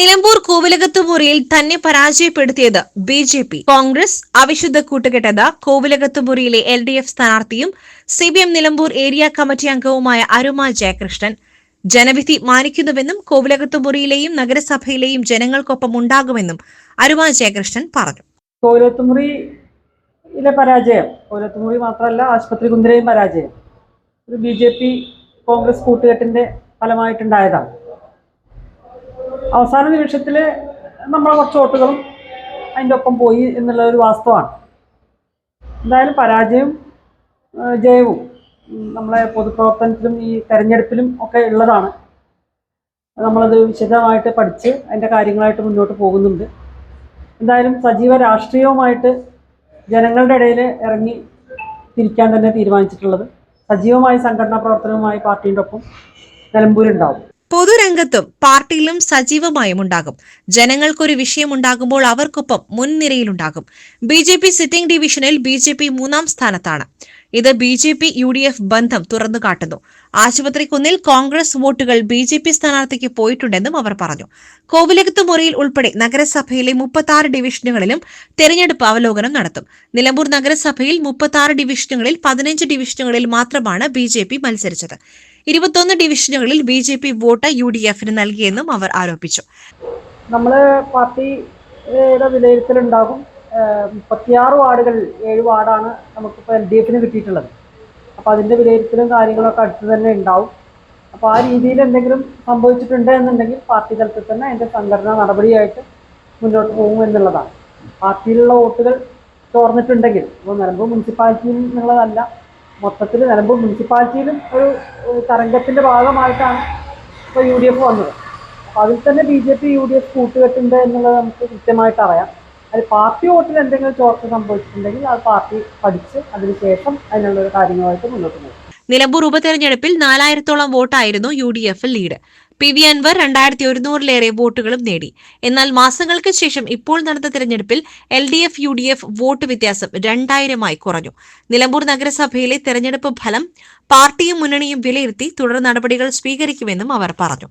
നിലമ്പൂർ കോവിലകത്തുമുറിയിൽ തന്നെ പരാജയപ്പെടുത്തിയത് ബി ജെ പി. കോൺഗ്രസ് അവിശുദ്ധ കൂട്ടുകെട്ടത് കോവിലകത്തുമുറിയിലെ എൽ ഡി എഫ് സ്ഥാനാർത്ഥിയും C P M Nilambur area committee അംഗവുമായ അരുമ ജയകൃഷ്ണൻ. ജനവിധി മാനിക്കുന്നുവെന്നും കോവിലകത്തുമുറിയിലെയും നഗരസഭയിലെയും ജനങ്ങൾക്കൊപ്പം ഉണ്ടാകുമെന്നും അരുമ ജയകൃഷ്ണൻ പറഞ്ഞു. കോവിലത്തുമുറിയിലെ പരാജയം കോവിലത്തുമുറി മാത്രമല്ല ആശുപത്രി കുന്തിരയും പരാജയം ഒരു ബി ജെ പി കോൺഗ്രസ് കൂട്ടുകെട്ടിന്റെ ഫലമായിട്ടുണ്ടായതാണ്. അവസാന നിമിഷത്തിൽ നമ്മളെ കുറച്ച് വോട്ടുകളും അതിന്റെ ഒപ്പം പോയി എന്നുള്ള ഒരു വാസ്തവമാണ്. എന്തായാലും പരാജയം ജയവും നമ്മളെ പൊതുപ്രവർത്തനത്തിലും ഈ തെരഞ്ഞെടുപ്പിലും ഒക്കെ ഉള്ളതാണ്. നമ്മളത് വിശദമായിട്ട് പഠിച്ച് അതിന്റെ കാര്യങ്ങളായിട്ട് മുന്നോട്ട് പോകുന്നുണ്ട്. എന്തായാലും സജീവ രാഷ്ട്രീയവുമായിട്ട് ജനങ്ങളുടെ ഇടയിൽ ഇറങ്ങി തിരിക്കാൻ തന്നെ തീരുമാനിച്ചിട്ടുള്ളത്. സജീവമായ സംഘടനാ പ്രവർത്തനവുമായി പാർട്ടിയുടെ ഒപ്പം നിലമ്പൂരുണ്ടാവും പൊതുരംഗത്തും പാർട്ടിയിലും സജീവമായും ഉണ്ടാകും. ജനങ്ങൾക്കൊരു വിഷയം ഉണ്ടാകുമ്പോൾ അവർക്കൊപ്പം മുൻനിരയിലുണ്ടാകും. ബി ജെ പി സിറ്റിംഗ് ഡിവിഷനിൽ ബി ജെ പി മൂന്നാം സ്ഥാനത്താണ്. ഇത് B J P U D F ബന്ധം തുറന്നു കാട്ടുന്നു. ആശുപത്രി കുന്നിൽ കോൺഗ്രസ് വോട്ടുകൾ ബി ജെ പി സ്ഥാനാർത്ഥിക്ക് പോയിട്ടുണ്ടെന്നും അവർ പറഞ്ഞു. കോവിലകത്ത് മുറിയിൽ ഉൾപ്പെടെ നഗരസഭയിലെ മുപ്പത്തി ഡിവിഷനുകളിലും തെരഞ്ഞെടുപ്പ് അവലോകനം നടത്തും. നിലമ്പൂർ നഗരസഭയിൽ മുപ്പത്തി ഡിവിഷനുകളിൽ പതിനഞ്ച് ഡിവിഷനുകളിൽ മാത്രമാണ് ബി ജെ പി മത്സരിച്ചത്. ഇരുപത്തൊന്ന് ഡിവിഷനുകളിൽ B J P vote U D എഫിന് നൽകിയെന്നും അവർ ആരോപിച്ചു. നമ്മൾ പാർട്ടിയുടെ വിലയിരുത്തലുണ്ടാകും. മുപ്പത്തിയാറ് വാർഡുകളിൽ ഏഴ് വാർഡാണ് നമുക്കിപ്പോൾ എൽ ഡി എഫിന് കിട്ടിയിട്ടുള്ളത്. അപ്പോൾ അതിന്റെ വിലയിരുത്തലും കാര്യങ്ങളൊക്കെ അടുത്ത് തന്നെ ഉണ്ടാവും. അപ്പോൾ ആ രീതിയിൽ എന്തെങ്കിലും സംഭവിച്ചിട്ടുണ്ട് എന്നുണ്ടെങ്കിൽ പാർട്ടി തലത്തിൽ തന്നെ അതിന്റെ സംഘടനാ നടപടിയായിട്ട് മുന്നോട്ട് പോകും എന്നുള്ളതാണ്. പാർട്ടിയിലുള്ള വോട്ടുകൾ ചോർന്നിട്ടുണ്ടെങ്കിൽ ഇപ്പോൾ നിലമ്പൂർ മുനിസിപ്പാലിറ്റിയിൽ നിന്നുള്ളതല്ല മൊത്തത്തിൽ നിലമ്പൂർ മുനിസിപ്പാലിറ്റിയിലും ഒരു തരംഗത്തിന്റെ ഭാഗമായിട്ടാണ് ഇപ്പോൾ യു ഡി എഫ് വന്നത്. അപ്പോൾ അതിൽ തന്നെ B J P U D F കൂട്ടുകെട്ടുണ്ട് എന്നുള്ളത് നമുക്ക് കൃത്യമായിട്ട് അറിയാം. അത് പാർട്ടി വോട്ടിൽ എന്തെങ്കിലും ചോർച്ച സംഭവിച്ചിട്ടുണ്ടെങ്കിൽ ആ പാർട്ടി പഠിച്ച് അതിനുശേഷം അതിനുള്ള കാര്യങ്ങളുമായിട്ട് മുന്നോട്ട് പോകും. നിലമ്പൂർ ഉപതെരഞ്ഞെടുപ്പിൽ നാലായിരത്തോളം വോട്ടായിരുന്നു യു ഡി എഫിൽ ലീഡ്. പി വി അൻവർ രണ്ടായിരത്തി ഒരുന്നൂറിലേറെ വോട്ടുകളും നേടി. എന്നാൽ മാസങ്ങൾക്ക് ശേഷം ഇപ്പോൾ നടന്ന തെരഞ്ഞെടുപ്പിൽ L D F U D F vote വ്യത്യാസം രണ്ടായിരമായി കുറഞ്ഞു. നിലമ്പൂർ നഗരസഭയിലെ തെരഞ്ഞെടുപ്പ് ഫലം പാർട്ടിയും മുന്നണിയും വിലയിരുത്തി തുടർ നടപടികൾ സ്വീകരിക്കുമെന്നും അവർ പറഞ്ഞു.